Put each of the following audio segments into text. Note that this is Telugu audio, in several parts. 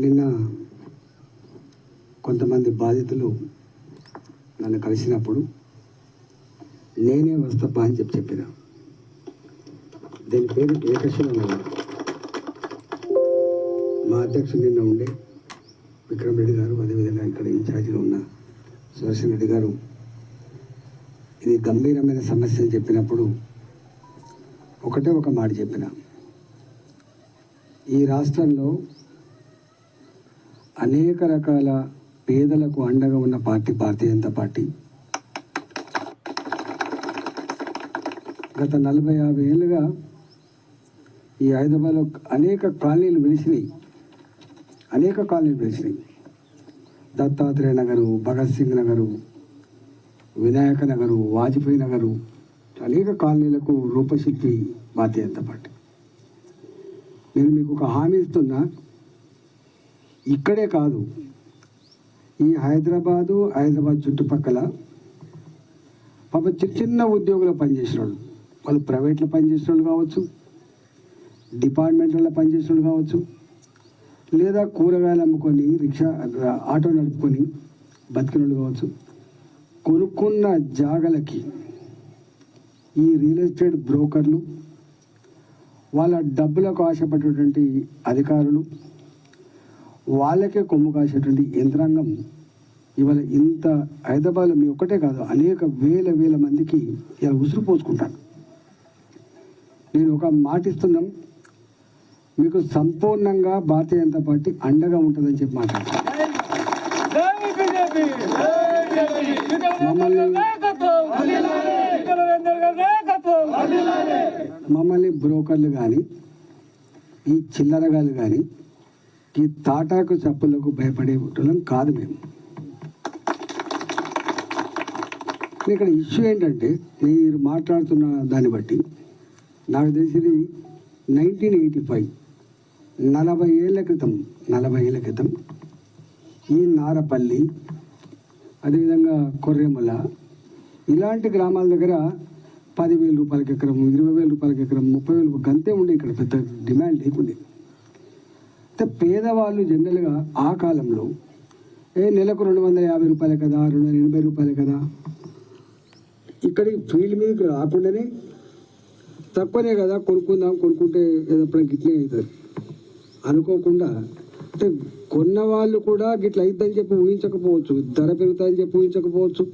నిన్న కొంతమంది బాధితులు నన్ను కలిసినప్పుడు నేనే వస్తప్ప అని చెప్పి చెప్పిన. దీని పేరు ఏకశిల మా అధ్యక్షుడు నిన్న ఉండే విక్రమ్ రెడ్డి గారు అదేవిధంగా ఇక్కడ ఇన్ఛార్జిగా ఉన్న సుదర్శన్ రెడ్డి గారు ఇది గంభీరమైన సమస్య అని చెప్పినప్పుడు ఒకటే ఒక మాట చెప్పిన. ఈ రాష్ట్రంలో అనేక రకాల పేదలకు అండగా ఉన్న పార్టీ భారతీయ జనతా పార్టీ. గత నలభై యాభై ఏళ్ళుగా ఈ హైదరాబాద్లో అనేక కాలనీలు వెలిసినాయి అనేక కాలనీలు వెలిసినాయి దత్తాత్రేయ నగరు భగత్ సింగ్ నగరు వినాయక నగరు వాజ్పేయి నగరు అనేక కాలనీలకు రూపశిల్పి భారతీయ జనతా పార్టీ నేను మీకు ఒక హామీ ఇస్తున్నా. ఇక్కడే కాదు ఈ హైదరాబాదు హైదరాబాద్ చుట్టుపక్కల పాప చిన్న చిన్న ఉద్యోగులు పనిచేసిన వాళ్ళు వాళ్ళు ప్రైవేట్లో పనిచేసిన వాళ్ళు కావచ్చు డిపార్ట్మెంట్లలో పనిచేసిన వాళ్ళు కావచ్చు లేదా కూరగాయలు అమ్ముకొని రిక్షా ఆటో నడుపుకొని బతికిన వాళ్ళు కావచ్చు కొనుక్కున్న జాగలకి ఈ రియల్ ఎస్టేట్ బ్రోకర్లు వాళ్ళ డబ్బులకు ఆశపడేటువంటి అధికారులు వాళ్ళకే కొమ్ము కాసేటువంటి యంత్రాంగం ఇవాళ ఇంత హైదరాబాద్లో మీ ఒక్కటే కాదు అనేక వేల వేల మందికి ఇలా ఉసురు పోసుకుంటాను నేను ఒక మాట ఇస్తున్నాం మీకు సంపూర్ణంగా భారతీయ జనతా పార్టీ అండగా ఉంటుందని చెప్పి మాట్లాడుతున్నాను. మమ్మల్ని మమ్మల్ని బ్రోకర్లు కానీ ఈ చిల్లరగాలు కానీ ఈ తాటాకు చప్పులకు భయపడే వాళ్ళం కాదు మేము. ఇక్కడ ఇష్యూ ఏంటంటే మీరు మాట్లాడుతున్న దాన్ని బట్టి నాకు తెలిసింది నైన్టీన్ ఎయిటీ ఫైవ్ నలభై ఏళ్ళ క్రితం నలభై ఏళ్ళ క్రితం ఈ నారపల్లి అదేవిధంగా కొర్రెమల. ఇలాంటి గ్రామాల దగ్గర పదివేల రూపాయలకి ఎకరం ఇరవై వేల రూపాయలకి ఎకరం ముప్పై వేలు గంతే ఉండే ఇక్కడ పెద్ద డిమాండ్ లేకుండే. అయితే పేదవాళ్ళు జనరల్గా ఆ కాలంలో ఏ నెలకు రెండు వందల యాభై రూపాయలే కదా రెండు వందల ఎనభై రూపాయలే కదా. ఇక్కడికి ఫీల్డ్ మీదకి రాకుండానే తక్కువనే కదా కొనుక్కుందాం కొనుక్కుంటే ఏదప్పుడు గిట్లే అవుతుంది. అనుకోకుండా అంటే కొన్న వాళ్ళు కూడా గిట్ల అయిద్దని చెప్పి ఊహించకపోవచ్చు ధర పెరుగుతాయని చెప్పి ఊహించకపోవచ్చు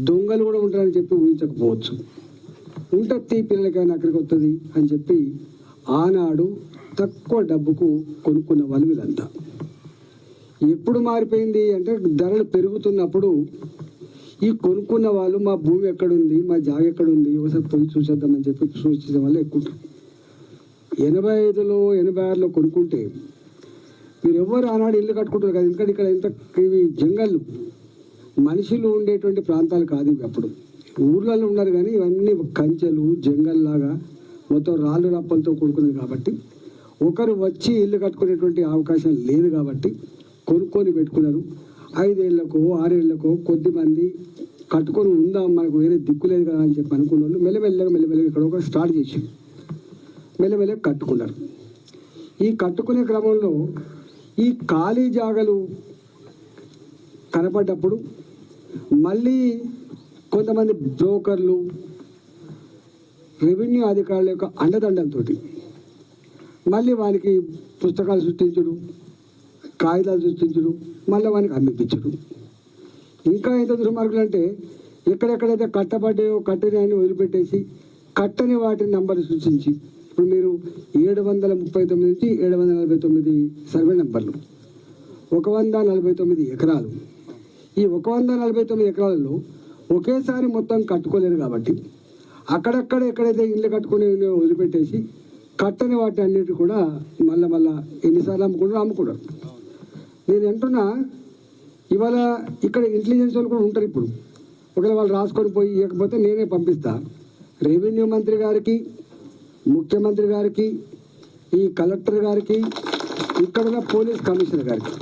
దొంగలు కూడా ఉంటారని చెప్పి ఊహించకపోవచ్చు. ఉంటుంది పిల్లలకైనా అక్కడికి వస్తుంది అని చెప్పి ఆనాడు తక్కువ డబ్బుకు కొనుక్కున్న వాళ్ళు వీళ్ళంతా ఎప్పుడు మారిపోయింది అంటే ధరలు పెరుగుతున్నప్పుడు ఈ కొనుక్కున్న వాళ్ళు మా భూమి ఎక్కడుంది మా జాగ ఎక్కడుంది ఒకసారి పోయి చూసేద్దామని చెప్పి సూచించడం వల్ల ఎక్కువ ఎనభై ఐదులో ఎనభై ఆరులో కొనుక్కుంటే మీరు ఎవరు ఆనాడు ఇల్లు కట్టుకుంటారు కదా? ఎందుకంటే ఇక్కడ ఇంత ఇవి జంగళ్ళు. మనుషులు ఉండేటువంటి ప్రాంతాలు కాదు ఇవి అప్పుడు. ఊర్లలో ఉన్నారు కానీ ఇవన్నీ కంచెలు జంగల్ లాగా మొత్తం రాళ్ళు రప్పలతో కూడుకున్నది కాబట్టి ఒకరు వచ్చి ఇల్లు కట్టుకునేటువంటి అవకాశం లేదు కాబట్టి కొనుక్కొని పెట్టుకున్నారు. ఐదేళ్ళకో ఆరేళ్ళకో కొద్ది మంది కట్టుకొని ఉందాం మనకు వేరే దిక్కు లేదు కదా అని చెప్పి అనుకున్న వాళ్ళు మెల్లమెల్లగా మెల్లమెల్లగా ఇక్కడ ఒక స్టార్ట్ చేసి మెల్లమెల్లగా కట్టుకున్నారు. ఈ కట్టుకునే క్రమంలో ఈ ఖాళీ జాగలు కనపడ్డప్పుడు మళ్ళీ కొంతమంది బ్రోకర్లు రెవెన్యూ అధికారుల యొక్క అండదండలతో మళ్ళీ వానికి పుస్తకాలు సృష్టించడు కాగితాలు సృష్టించడు మళ్ళీ వానికి అమ్మిపించడు. ఇంకా ఎంత దుర్మార్గులు అంటే ఎక్కడెక్కడైతే కట్టబడ్డాయో కట్టని వదిలిపెట్టేసి కట్టని వాటి నంబర్ సృష్టించి ఇప్పుడు మీరు ఏడు వందల ముప్పై తొమ్మిది నుంచి ఏడు వందల నలభై తొమ్మిది సర్వే నెంబర్లు. ఒక వంద నలభై తొమ్మిది ఎకరాలు. ఈ ఒక వంద నలభై తొమ్మిది ఎకరాలలో ఒకేసారి మొత్తం కట్టుకోలేరు కాబట్టి అక్కడక్కడ ఎక్కడైతే ఇల్లు కట్టుకుని వదిలిపెట్టేసి కట్టని వాటి అన్నిటి కూడా మళ్ళీ మళ్ళీ ఎన్నిసార్లు అమ్ముకుంటారు అమ్ముకుంటారు. నేను అంటున్నా ఇవాళ ఇక్కడ ఇంటెలిజెన్స్ వాళ్ళు కూడా ఉంటారు ఇప్పుడు. ఒకవేళ వాళ్ళు రాసుకొని పోయి ఇవ్వకపోతే నేనే పంపిస్తా. రెవెన్యూ మంత్రి గారికి ముఖ్యమంత్రి గారికి ఈ కలెక్టర్ గారికి ఇక్కడ పోలీస్ కమిషనర్ గారికి.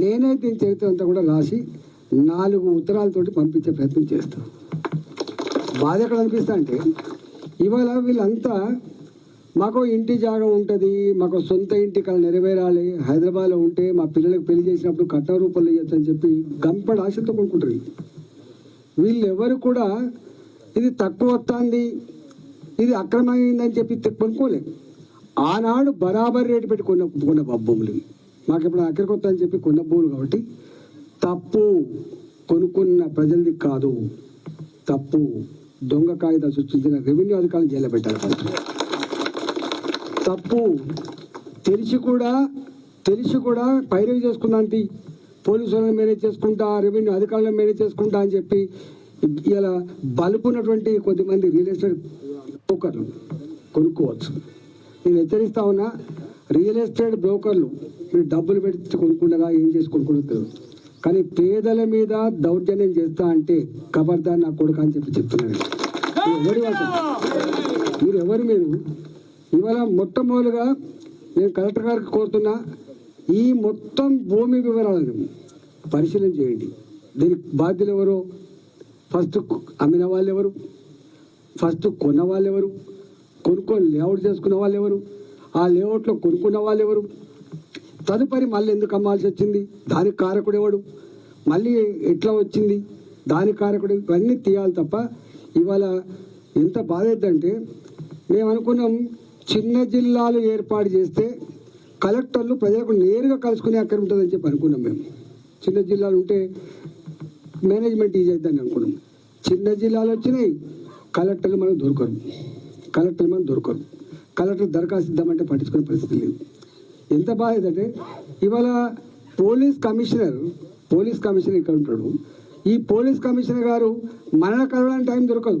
నేనే దీని చరిత్ర అంతా కూడా రాసి నాలుగు ఉత్తరాలతోటి పంపించే ప్రయత్నం చేస్తాను బాధ ఎక్కడ అనిపిస్తా అంటే ఇవాళ వీళ్ళంతా మాకు ఇంటి జాగా ఉంటుంది మాకు సొంత ఇంటి కళ నెరవేరాలి హైదరాబాద్లో ఉంటే మా పిల్లలకు పెళ్ళి చేసినప్పుడు కట్ట రూపంలో ఇవ్వచ్చు అని చెప్పి గంపడ ఆశతో కొనుక్కుంటారు. వీళ్ళు ఎవరు కూడా ఇది తక్కువ వస్తుంది ఇది అక్రమమైందని చెప్పి తె- కొనుక్కోలే. ఆనాడు బరాబర్ రేటు పెట్టి కొన్న కొన్న భూములు మాకు ఇప్పుడు అక్కడికి అని చెప్పి కొన్న భూములు కాబట్టి తప్పు కొనుక్కున్న ప్రజలది కాదు. తప్పు దొంగ కాగితాలు సృష్టించిన రెవెన్యూ అధికారులు జైలు పెట్టాలి ఫస్ట్. తప్పు తెలిసి కూడా తెలిసి కూడా పైరవి చేసుకున్నాంటి పోలీసు వాళ్ళని మేనేజ్ చేసుకుంటా రెవెన్యూ అధికారులను మేనేజ్ చేసుకుంటా అని చెప్పి ఇలా బలుపున్నటువంటి కొద్దిమంది రియల్ ఎస్టేట్ బ్రోకర్లు కొనుక్కోవచ్చు. నేను హెచ్చరిస్తా ఉన్నా రియల్ ఎస్టేట్ బ్రోకర్లు మీరు డబ్బులు పెట్టి కొనుక్కుండగా ఏం చేసి కొనుక్కుంటారు కానీ పేదల మీద దౌర్జన్యం చేస్తా అంటే కబర్దార్ నా కొడుకు అని చెప్పి చెప్తున్నాను ఎవరి మీరు ఎవరు మీరు? ఇవాళ మొట్టమొదలుగా నేను కలెక్టర్ గారికి కోరుతున్నా ఈ మొత్తం భూమి వివరాలను పరిశీలన చేయండి. దీనికి బాధ్యులు ఎవరు? ఫస్ట్ అమ్మిన వాళ్ళు ఎవరు? ఫస్ట్ కొన్న వాళ్ళు ఎవరు కొనుక్కొని లేఅవుట్ చేసుకున్న వాళ్ళు ఎవరు ఆ లేఅవుట్లో కొనుక్కున్న వాళ్ళు ఎవరు తదుపరి మళ్ళీ ఎందుకు అమ్మాల్సి వచ్చింది? దానికి కారకుడు ఎవడు? మళ్ళీ ఎట్లా వచ్చింది? దాని కారకుడు ఇవన్నీ తీయాలి తప్ప ఇవాళ ఎంత బాధ అవుతుందంటే మేము అనుకున్నాం చిన్న జిల్లాలు ఏర్పాటు చేస్తే కలెక్టర్లు ప్రజలకు నేరుగా కలుసుకునే అక్కడ ఉంటుందని చెప్పి అనుకున్నాం మేము. చిన్న జిల్లాలు ఉంటే మేనేజ్మెంట్ ఈజీ అవుతుందని అనుకున్నాం. చిన్న జిల్లాలు వచ్చినాయి కలెక్టర్లు మనకు దొరకరు. కలెక్టర్లు మనకు దొరకరు. కలెక్టర్ దరఖాస్తు ఇద్దామంటే పట్టించుకునే పరిస్థితి లేదు. ఎంత బాధ అంటే ఇవాళ పోలీస్ కమిషనర్ పోలీస్ కమిషనర్ ఇక్కడ ఉంటాడు. ఈ పోలీస్ కమిషనర్ గారు మరణ కలవడానికి టైం దొరకదు.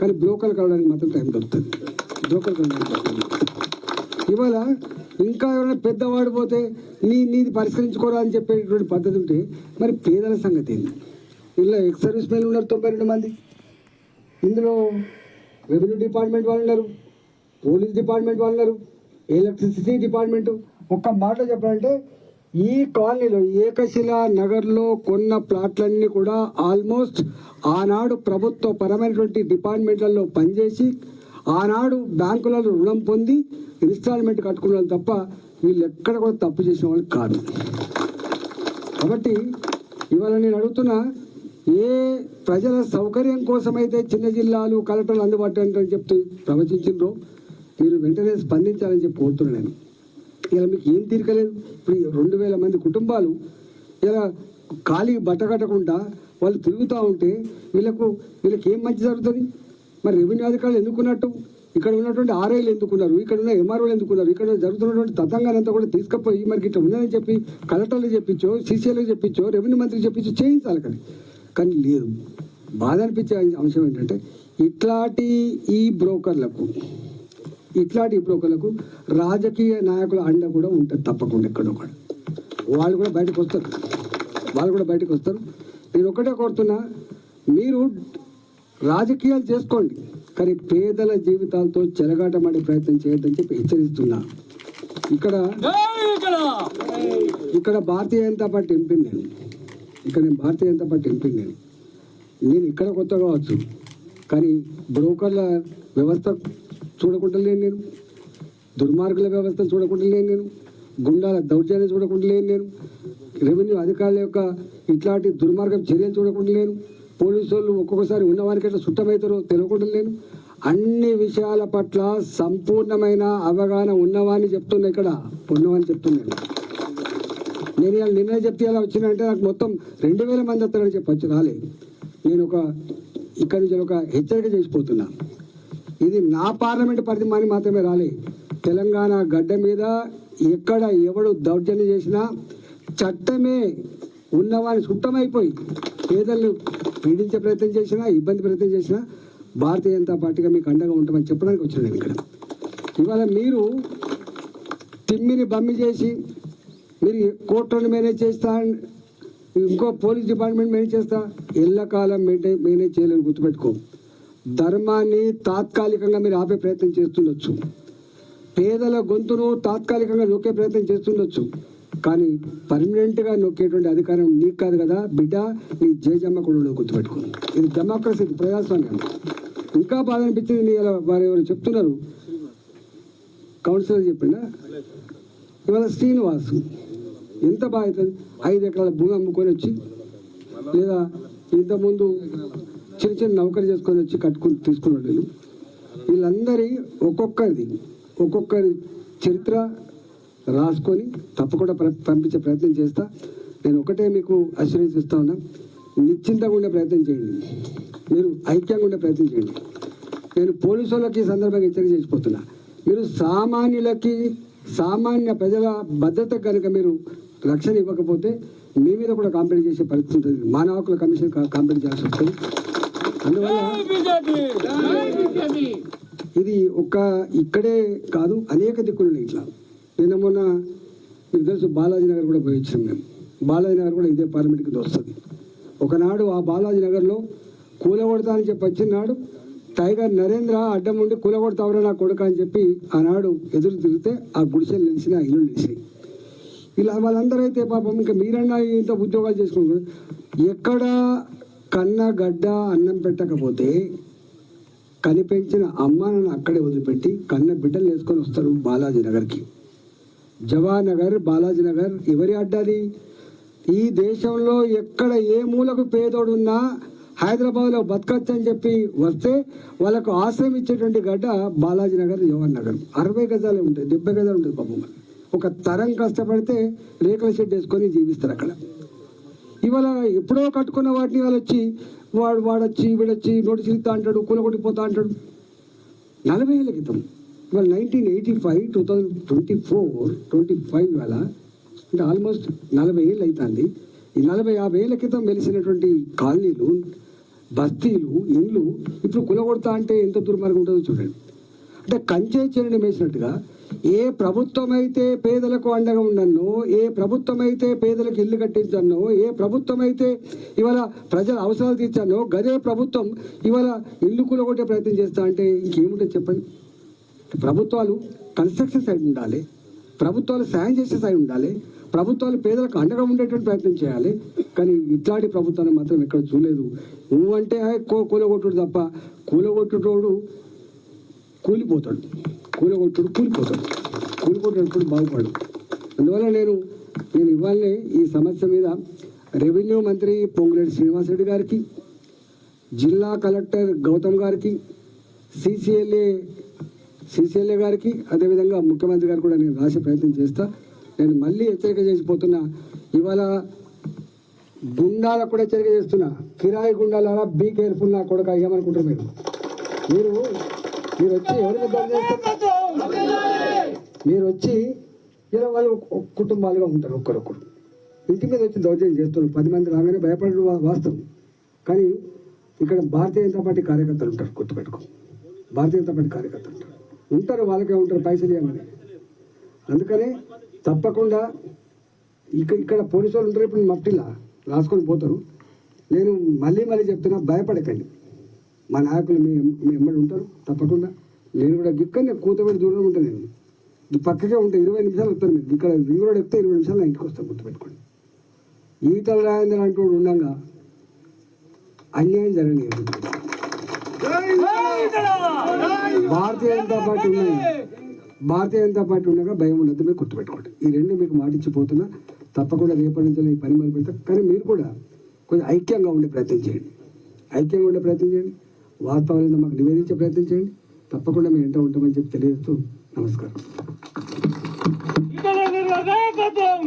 కానీ బ్రోకర్లు కలవడానికి మాత్రం టైం దొరుకుతుంది. బ్రోకర్ కలవడానికి ఇవాళ ఇంకా ఎవరైనా పెద్దవాడు పోతే నీ నీది పరిష్కరించుకోవాలని చెప్పేటువంటి పద్ధతి ఉంటే మరి పేదల సంగతి ఏంది? ఇలా ఎక్స్ సర్వీస్ మెన్ ఉన్నారు తొంభై రెండు మంది. ఇందులో రెవెన్యూ డిపార్ట్మెంట్ వాళ్ళు ఉన్నారు పోలీస్ డిపార్ట్మెంట్ వాళ్ళు ఉన్నారు ఎలక్ట్రిసిటీ డిపార్ట్మెంటు. ఒక్క మాట చెప్పాలంటే ఈ కాలనీలో ఏకశిల నగర్లో కొన్న ప్లాట్లన్నీ కూడా ఆల్మోస్ట్ ఆనాడు ప్రభుత్వ పరమైనటువంటి డిపార్ట్మెంట్లలో పనిచేసి ఆనాడు బ్యాంకులలో రుణం పొంది ఇన్స్టాల్మెంట్ కట్టుకున్న తప్ప వీళ్ళు ఎక్కడ కూడా తప్పు చేసిన వాళ్ళు కాదు. కాబట్టి ఇవాళ నేను అడుగుతున్నా ఏ ప్రజల సౌకర్యం కోసమైతే చిన్న జిల్లాలు కలెక్టర్లు అందుబాటు అని చెప్తూ ప్రవచించిండ్రో. మీరు వెంటనే స్పందించాలని చెప్పి కోరుతున్నాను నేను. ఇలా మీకు ఏం తీరికలేదు ఇప్పుడు రెండు వేల మంది కుటుంబాలు ఇలా ఖాళీ బట్ట కట్టకుండా వాళ్ళు తిరుగుతూ ఉంటే వీళ్ళకు వీళ్ళకి ఏం మంచి జరుగుతుంది? మరి రెవెన్యూ అధికారులు ఎందుకున్నట్టు? ఇక్కడ ఉన్నటువంటి ఆర్ఐలు ఎందుకున్నారు? ఇక్కడ ఉన్న ఎంఆర్ఓలు ఎందుకున్నారు? ఇక్కడ జరుగుతున్నటువంటి తతంగానంతా కూడా తీసుకుపోయి మరి ఇట్లా ఉన్నదని చెప్పి కలెక్టర్లు చెప్పించో సీసీఎల్కి చెప్పించో రెవెన్యూ మంత్రికి చెప్పించో చేయించాలి కానీ కానీ లేదు. బాధ అనిపించే అంశం ఏంటంటే ఇట్లాంటి ఈ బ్రోకర్లకు ఇట్లాంటి బ్రోకర్లకు రాజకీయ నాయకుల అండ కూడా ఉంటుంది తప్పకుండా ఎక్కడో ఒకటి. వాళ్ళు కూడా బయటకు వస్తారు. వాళ్ళు కూడా బయటకు వస్తారు. నేను ఒకటే కోరుతున్నా మీరు రాజకీయాలు చేసుకోండి కానీ పేదల జీవితాలతో చెలగాటమాడే ప్రయత్నం చేయొద్దని చెప్పి హెచ్చరిస్తున్నా. ఇక్కడ ఇక్కడ! భారతీయ జనతా పార్టీ ఎంపీ నేను. ఇక్కడ నేను భారతీయ జనతా పార్టీ ఎంపీ నేను. నేను ఇక్కడ కొత్త కావచ్చు. కానీ బ్రోకర్ల వ్యవస్థ చూడకుండా లేను నేను. దుర్మార్గుల వ్యవస్థ చూడకుండా లేను నేను. గుండాల దౌర్జన్యం చూడకుండా లేను నేను. రెవెన్యూ అధికారుల యొక్క ఇట్లాంటి దుర్మార్గం చర్యలు చూడకుండా లేను పోలీసు వాళ్ళు ఒక్కొక్కసారి ఉన్నవానికి ఎట్లా సుట్టమవుతారో తెలియకుండా లేను అన్ని విషయాల పట్ల సంపూర్ణమైన అవగాహన ఉన్నవాని చెప్తున్నా ఇక్కడ. ఉన్నవాని చెప్తున్నాను నేను ఇలా నిన్న చెప్తే ఇలా వచ్చిందంటే నాకు మొత్తం రెండు వేల మంది వస్తారని చెప్పొచ్చు రాలే నేను ఒక ఇక్కడి నుంచి ఒక హెచ్చరిక చేసిపోతున్నా. ఇది నా పార్లమెంట్ పరిధి అని మాత్రమే రాలే. తెలంగాణ గడ్డ మీద ఎక్కడ ఎవడు దౌర్జన్యం చేసినా చట్టమే ఉన్నవాని సుట్టమైపోయి పేదలను పీడించే ప్రయత్నం చేసినా ఇబ్బంది ప్రయత్నం చేసినా భారతీయ జనతా పార్టీగా మీకు అండగా ఉంటామని చెప్పడానికి వచ్చిన ఇక్కడ. ఇవాళ మీరు తిమ్మిని బమ్మి చేసి మీరు కోర్టులను మేనేజ్ చేస్తా ఇంకో పోలీస్ డిపార్ట్మెంట్ మేనేజ్ చేస్తా ఎల్లకాలం మెయింటైన్ మేనేజ్ చేయలేని గుర్తుపెట్టుకో. ధర్మాన్ని తాత్కాలికంగా మీరు ఆపే ప్రయత్నం చేస్తుండొచ్చు. పేదల గొంతును తాత్కాలికంగా నొక్కే ప్రయత్నం చేస్తుండొచ్చు. కానీ పర్మనెంట్గా నొక్కేటువంటి అధికారం నీకు కాదు కదా బిడ్డ నీ జయజమ్మ కూడా గుర్తుపెట్టుకో. ఇది డెమోక్రసీ ప్రజాస్వామ్యం. ఇంకా బాధ అనిపించింది నీ వారు ఎవరు చెప్తున్నారు? కౌన్సిలర్ చెప్పిండా? ఇవాళ శ్రీనివాసు. ఎంత బాగుతుంది అవుతుంది ఐదు ఎకరాల భూమి అమ్ముకొని వచ్చి లేదా ఇంతకుముందు చిన్న చిన్న నౌకరీ చేసుకొని వచ్చి కట్టుకుని తీసుకున్నాడు వీళ్ళు వీళ్ళందరి ఒక్కొక్కరిది ఒక్కొక్కరి చరిత్ర రాసుకొని తప్పకుండా పంపించే ప్రయత్నం చేస్తా. నేను ఒకటే మీకు అష్యూరెన్స్ ఇస్తా ఉన్నా. నిశ్చింతగా ఉండే ప్రయత్నం చేయండి. మీరు ఐక్యంగా ఉండే ప్రయత్నం చేయండి. నేను పోలీసు వాళ్ళకి ఈ సందర్భంగా హెచ్చరిక చేసిపోతున్నా మీరు సామాన్యులకి సామాన్య ప్రజల భద్రత కనుక మీరు రక్షణ ఇవ్వకపోతే మీ మీద కూడా కాంప్లైంట్ చేసే పరిస్థితి ఉంటుంది. మానవ హక్కుల కమిషన్ కాంప్లైంట్ చేయాల్సి వస్తుంది. అందువల్ల ఇది ఒక ఇక్కడే కాదు అనేక దిక్కులు ఉన్నాయి ఇట్లా. నిన్న మొన్న మీకు తెలుసు బాలాజీ నగర్ కూడా పోయి మేము. బాలాజీ నగర్ కూడా ఇదే పార్లమెంట్ కింద వస్తుంది. ఒకనాడు ఆ బాలాజీ నగర్లో కూలగొడతా అని చెప్పి వచ్చినాడు టైగర్ నరేంద్ర అడ్డం ఉండి కూలగొడతావురా నా కొడుక అని చెప్పి ఆనాడు ఎదురు తిరిగితే ఆ గుడిసెలు నిలిచిన ఇల్లు నిలిచినాయి. ఇలా వాళ్ళందరూ అయితే పాపం ఇంకా మీరన్నా ఇంత ఉద్యోగాలు చేసుకుంటారు ఎక్కడ కన్న గడ్డ అన్నం పెట్టకపోతే కనిపించిన అమ్మానని అక్కడే వదిలిపెట్టి కన్న బిడ్డలు వేసుకొని వస్తారు బాలాజీ నగర్కి. జవానగర్ బాలాజీ నగర్ ఎవరి అడ్డాది? ఈ దేశంలో ఎక్కడ ఏ మూలకు పేదోడున్నా హైదరాబాద్లో బతకచ్చు అని చెప్పి వస్తే వాళ్ళకు ఆశ్రయం ఇచ్చేటువంటి గడ్డ బాలాజీ నగర్ జవహర్ నగర్ అరవై గజాలే ఉంటాయి డెబ్బై గజాలు ఉంటుంది పాపం ఒక తరం కష్టపడితే రేకుల షెడ్ వేసుకొని జీవిస్తారు అక్కడ. ఇవాళ ఎప్పుడో కట్టుకున్న వాటిని వాళ్ళు వచ్చి వాడు వాడొచ్చి వీడొచ్చి నోటి చిరుతా అంటాడు కూలగొట్టిపోతా అంటాడు. నలభై ఏళ్ళ క్రితం ఇవాళ nineteen eighty five two thousand twenty four twenty five వేళ అంటే ఆల్మోస్ట్ నలభై ఏళ్ళు అవుతుంది ఈ నలభై యాభై ఏళ్ళ క్రితం వెలిసినటువంటి కాలనీలు బస్తీలు ఇండ్లు ఇప్పుడు కులగొడతా అంటే ఎంత దుర్మార్గం ఉంటుందో చూడండి. అంటే కంచే చెరుని వేసినట్టుగా ఏ ప్రభుత్వం అయితే పేదలకు అండగా ఉండను ఏ ప్రభుత్వం అయితే పేదలకు ఇల్లు కట్టించను ఏ ప్రభుత్వం అయితే ఇవాళ ప్రజల అవసరాలు తీర్చానో గదే ప్రభుత్వం ఇవాళ ఇల్లు కూలగొట్టే ప్రయత్నం చేస్తా అంటే ఇంకేముంటుంది చెప్పండి? ప్రభుత్వాలు కన్స్ట్రక్షన్ సైడ్ ఉండాలి ప్రభుత్వాలు సాయం చేసే సైడ్ ఉండాలి ప్రభుత్వాలు పేదలకు అండగా ఉండేటువంటి ప్రయత్నం చేయాలి. కానీ ఇట్లాంటి ప్రభుత్వాన్ని మాత్రం ఎక్కడ చూడలేదు. నువ్వంటే "హే, కూలగొట్టుడు తప్ప కూలగొట్టుటోడు కూలిపోతాడు. కూలగొట్టుడు కూలిపోతాడు. కూలిపోయేటప్పుడు బాగుపడు. అందువల్ల నేను నేను ఇవాళనే ఈ సమస్య మీద రెవెన్యూ మంత్రి పొంగులేటి శ్రీనివాసరెడ్డి గారికి జిల్లా కలెక్టర్ గౌతమ్ గారికి సిసిఎల్ఏ సిసిఎల్ఏ గారికి అదేవిధంగా ముఖ్యమంత్రి గారు కూడా నేను రాసే ప్రయత్నం చేస్తా. నేను మళ్ళీ హెచ్చరిక చేసిపోతున్నా ఇవాళ గుండాలకు కూడా హెచ్చరిక చేస్తున్నా. కిరాయి గుండాల బీ కేర్ఫుల్ నా కొడుక ఏమనుకుంటారు మీరు. మీరు మీరు వచ్చి ఎవరిని చేస్తారు? మీరు వచ్చి ఇలా వాళ్ళు కుటుంబాలుగా ఉంటారు ఒక్కరొక్కరు. ఇంటి మీద వచ్చి దౌర్జన్యం చేస్తున్నారు. పది మంది రాగానే భయపడడం వాస్తవం. కానీ ఇక్కడ భారతీయ జనతా పార్టీ కార్యకర్తలు ఉంటారు గుర్తుపెట్టుకో. భారతీయ జనతా పార్టీ కార్యకర్తలు ఉంటారు. ఉంటారు వాళ్ళకే ఉంటారు పైసలు ఏమని అందుకనే తప్పకుండా ఇక ఇక్కడ పోలీసు వాళ్ళు ఉంటారు ఇప్పుడు మట్టిలా రాసుకొని పోతారు. నేను మళ్ళీ మళ్ళీ చెప్తున్నా భయపడకండి. మా నాయకులు మీ మీ ఎమ్మడి ఉంటారు తప్పకుండా. నేను కూడా గిక్కనే కూతబెట్టి దూరం ఉంటాను నేను. పక్కకే ఉంటాయి ఇరవై నిమిషాలు వస్తాను మీరు. ఇక్కడ రింగ్ రోడ్ ఎక్కితే ఇరవై నిమిషాలు నా ఇంటికి వస్తాను గుర్తుపెట్టుకోండి. ఈతల రాజేంద్ర అంటూ ఉండగా అన్యాయం జరగలేదు భారతీయ జనతా పార్టీ ఉన్నాయి భారతీయ జనతా పార్టీ ఉండగా భయం ఉండదు మీరు గుర్తుపెట్టుకోండి. ఈ రెండు మీకు మాటిచ్చిపోతున్నా తప్పకుండా రేపటి నుంచి ఈ పని మొదలు పెడతా కానీ మీరు కూడా కొంచెం ఐక్యంగా ఉండే ప్రయత్నం చేయండి. ఐక్యంగా ఉండే ప్రయత్నం చేయండి. వాస్తవాలను మాకు నివేదించే ప్రయత్నం చేయండి. తప్పకుండా మేము ఎంట ఉంటామని చెప్పి తెలియజేస్తూ నమస్కారం. ఇతర నాయకత్వం